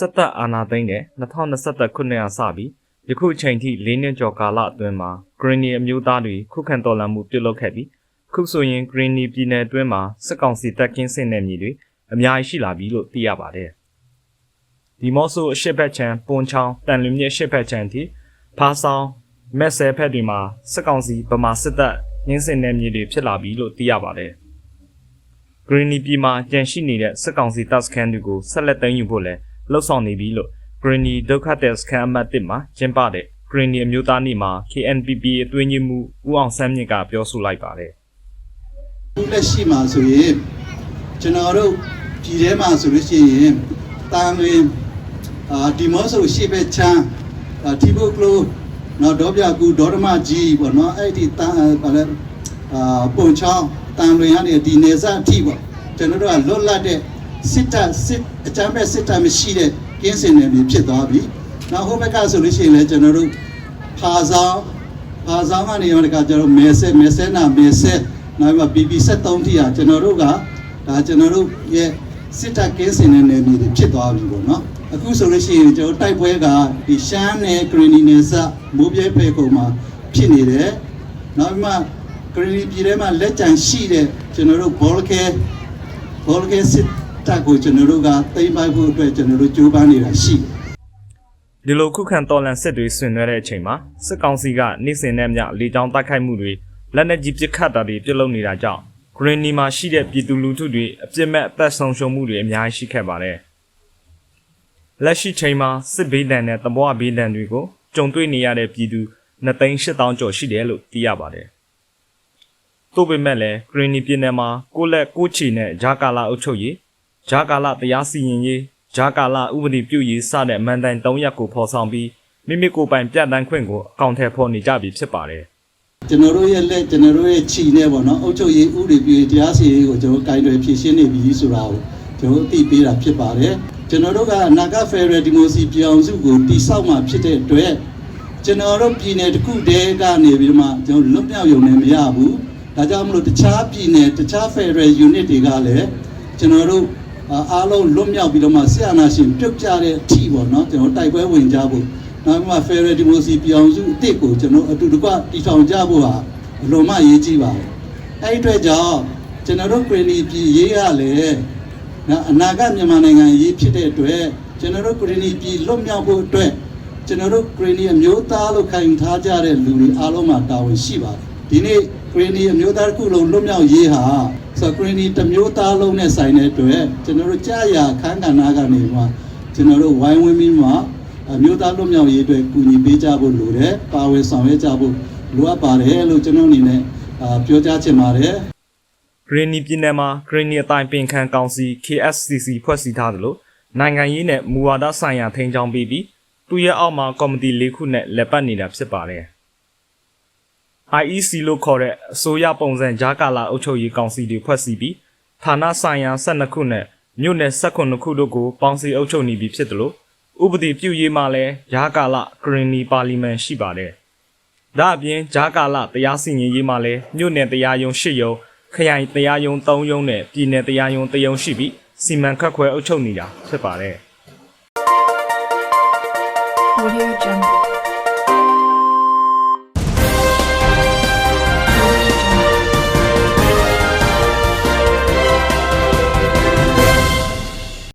စစ်တပ်အာဏာသိမ်းတဲ့2021ခုနှစ်ကစပြီးယခုချိန်ထိ၄နှစ်ကျော်ကာလအတွင်းမှာ Greeny အမျိုးသားတွေခုခံတော်လှန်မှုပြုလုပ်ခဲ့ပြီးခုဆိုရင် Greeny ပြည်နယ်အတွင်းမှာစစ်ကောင်စီတပ်ကင်းစင်တဲ့မြေတွေအများကြီးရှိလာပြီလို့သိရပါတယ်။ဒီမော့ဆိုအရှိတ်ဘက်ချံပွန်ချောင်းတန်လွင်မြစ်အရှိတ်ဘက်ချံအထိဖားဆောင်မက်ဆဲဖက်တွေမှာစစ်ကောင်စီဗမာစစ်တပ်ရင်းစင်တဲ့မြေတွေဖြစ်လာပြီလို့သိရပါတယ်။ Greeny ပြည်မှာကြန့်ရှိနေတဲ့စစ်ကောင်စီတပ်စခန်းတွေကိုဆက်လက်သိမ်းယူဖို့လဲ လှုပ်ဆောင်နေပြီလို့ Greeny ဒုက္ခသည်စခန်းအမှတ်1မှာကျင်းပတဲ့ Greeny အမျိုးသားနေ့မှာ KNPP အတွင်းရေးမှူးဦးအောင်ဆန်းမြင့်ကပြောဆိုလိုက်ပါတယ်ခုလက်ရှိမှာဆိုရင်ကျွန်တော်တို့ပြည်ထဲမှာဆိုလို့ရှိရင်တာငွေအာဒီမော့ဆိုရှေ့ဘက်ချမ်းအာတီဘုတ်ကလိုနော်ဒေါပြကူဒေါရမကြီးပေါ့နော်အဲ့ဒီတန်ဘာလဲအာပုံချောင်းတန်လွင်ကနေဒီနေစားအထိပေါ့ကျွန်တော်တို့ကလွတ်လပ်တဲ့ စစ်တပ်စစ်အကြမ်းဖက်စစ်တပ်မရှိတဲ့ကင်းစင်နယ်မြေဖြစ်သွားပြီနောက်ဟိုဘက်ကဆိုလို့ရှိရင်လည်းကျွန်တော်တို့ဖာဆောင်ဖာဆောင်ကနေရောတကကျွန်တော်မဲဆဲမဲဆဲနာမဲဆဲနောက်ပြီး PP 73ထိอ่ะကျွန်တော်တို့ကဒါကျွန်တော်တို့ရဲ့စစ်တပ်ကင်းစင်တဲ့နယ်မြေတွေဖြစ်သွားပြီပေါ့နော်အခုဆိုလို့ရှိရင်ကျွန်တော်တိုက်ပွဲကဒီရှမ်းနယ်ဂရီနီနယ်စမိုးပြဲဖေကုံမှာဖြစ်နေတယ်နောက်ပြီးမှဂရီနီပြည်ထဲမှာလက်ကျန်ရှိတဲ့ကျွန်တော်တို့ဘောလကဲဘောလကဲစစ် တပ်ကိုကျွန်တော်တို့ကသိမ်းပိုက်ဖို့အတွက်ကျွန်တော်တို့ကြိုးပမ်းနေတာရှိတယ်။ဒီလိုခုခံတော်လှန်စစ်တွေဆင်နွှဲတဲ့အချိန်မှာစစ်ကောင်စီကနေ့စဉ်နဲ့မျှလေကြောင်းတိုက်ခိုက်မှုတွေလက်နက်ကြီးပစ်ခတ်တာတွေပြုလုပ်နေတာကြောင့် Greeny မှာရှိတဲ့ပြည်သူလူထုတွေအပြစ်မဲ့အသက်ဆုံးရှုံးမှုတွေအများကြီးရှိခဲ့ပါတယ်။လက်ရှိချိန်မှာစစ်ဘေးဒဏ်နဲ့တဘွားဘေးဒဏ်တွေကိုကြုံတွေ့နေရတဲ့ပြည်သူ2,8000ကျော်ရှိတယ်လို့သိရပါတယ်။သို့ပေမဲ့လည်း Greeny ပြည်နယ်မှာကိုယ့်လက်ကိုယ့်ချီနဲ့ဂျာကာလာအုပ်ချုပ်ရေး ဂျာကာလာတရားစီရင်ရေးဂျာကာလာဥပဒေပြုရေးစတဲ့အမှန်တန်၃ရပ်ကိုဖော်ဆောင်ပြီးမိမိကိုယ်ပိုင်ပြတ်တန်းခွင့်ကိုအကောင့်ထဲဖော်နေကြပြီဖြစ်ပါတယ်။ကျွန်တော်တို့ရဲ့လက်ကျွန်တော်တို့ရဲ့ခြိနဲ့ပေါ့နော်အုပ်ချုပ်ရေးဥပဒေပြုရေးတရားစီရင်ရေးကိုကျွန်တော်ကင်တွယ်ဖြည့်ရှင်းနေပြီဆိုတာကိုကျွန်တော်အသိပေးတာဖြစ်ပါတယ်ကျွန်တော်တို့ကအနာဂတ်ဖက်ဒရယ်ဒီမိုစီပြောင်စုကိုတည်ဆောက်မှာဖြစ်တဲ့အတွက်ကျွန်တော်တို့ပြည်နယ်တစ်ခုတည်းကနေပြီးတော့မှကျွန်တော်လွတ်မြောက်ရုံနဲ့မရဘူးဒါကြောင့်မလို့တခြားပြည်နယ်တခြားဖက်ဒရယ် unit တွေကလည်းကျွန်တော်တို့ အာအားလုံးလွတ်မြောက်ပြီးတော့မှဆရာနာရှင်ပြုတ်ကြတဲ့အထိပေါ့နော်ကျွန်တော်တိုက်ပွဲဝင်ကြဖို့နောက်မှ Federal Democracy ပြောင်းစုအစ်စ်ကိုကျွန်တော်အတူတကွတည်ထောင်ကြဖို့ဟာအလွန်မှအရေးကြီးပါတယ်။အဲဒီအတွက်ကြောင့်ကျွန်တော်တို့ပြည်ပြည်ရေးရလေနော်အနာဂတ်မြန်မာနိုင်ငံရေးဖြစ်တဲ့အတွက်ကျွန်တော်တို့ပြည်ပြည်လွတ်မြောက်ဖို့အတွက်ကျွန်တော်တို့ပြည်အမျိုးသားလို့ခံယူထားကြတဲ့လူတွေအားလုံးမှာတာဝန်ရှိပါတယ်။ ဒီနေ့ပြည်အမျိုးသားတစ်ခုလုံးလွတ်မြောက်ရေးဟာဆိုတော့ပြည်တစ်မျိုးသားလုံးနဲ့ဆိုင်တဲ့အတွက်ကျွန်တော်တို့ကြာရခန်းကဏ္ဍကနေမှကျွန်တော်တို့ဝိုင်းဝန်းပြီးမှအမျိုးသားလွတ်မြောက်ရေးအတွက်ကူညီပေးကြဖို့လိုတယ်။ပါဝင်ဆောင်ရွက်ကြဖို့လိုအပ်ပါတယ်လို့ကျွန်တော်အနေနဲ့အာပြောကြားချင်ပါတယ် Greeny ပြည်နယ်မှာ Greeny အတိုင်းပင်ခံကောင်စီ KSCC ဖွဲ့စည်းထားသလိုနိုင်ငံရေးနဲ့မူဝါဒဆိုင်ရာထိန်းကျောင်းပေးပြီးသူရဲ့အောက်မှာကော်မတီ၄ခုနဲ့လက်ပတ်နေတာဖြစ်ပါတယ်။ IEC လို့ခေါ်တဲ့အစိုးရပုံစံဂျာကာလာအုပ်ချုပ်ရေးကောင်စီတွေဖွဲ့စည်းပြီးဌာနဆိုင်ရာ12ခုနဲ့မြို့နယ်18ခုတို့ကိုပေါင်းစည်းအုပ်ချုပ်နေပြီဖြစ်တယ်လို့ဥပဒေပြုရေးမှလည်းဂျာကာလာ Greeny ပါလီမန်ရှိပါတယ်။ဒါအပြင်ဂျာကာလတရားစီရင်ရေးမှာလည်းမြို့နယ်တရားရုံး၈ရုံးခရိုင်တရားရုံး၃ရုံးနဲ့ပြည်နယ်တရားရုံး၃ရုံးရှိပြီးစီမံခန့်ခွဲအုပ်ချုပ်နေတာဖြစ်ပါတယ် Audio Jungle.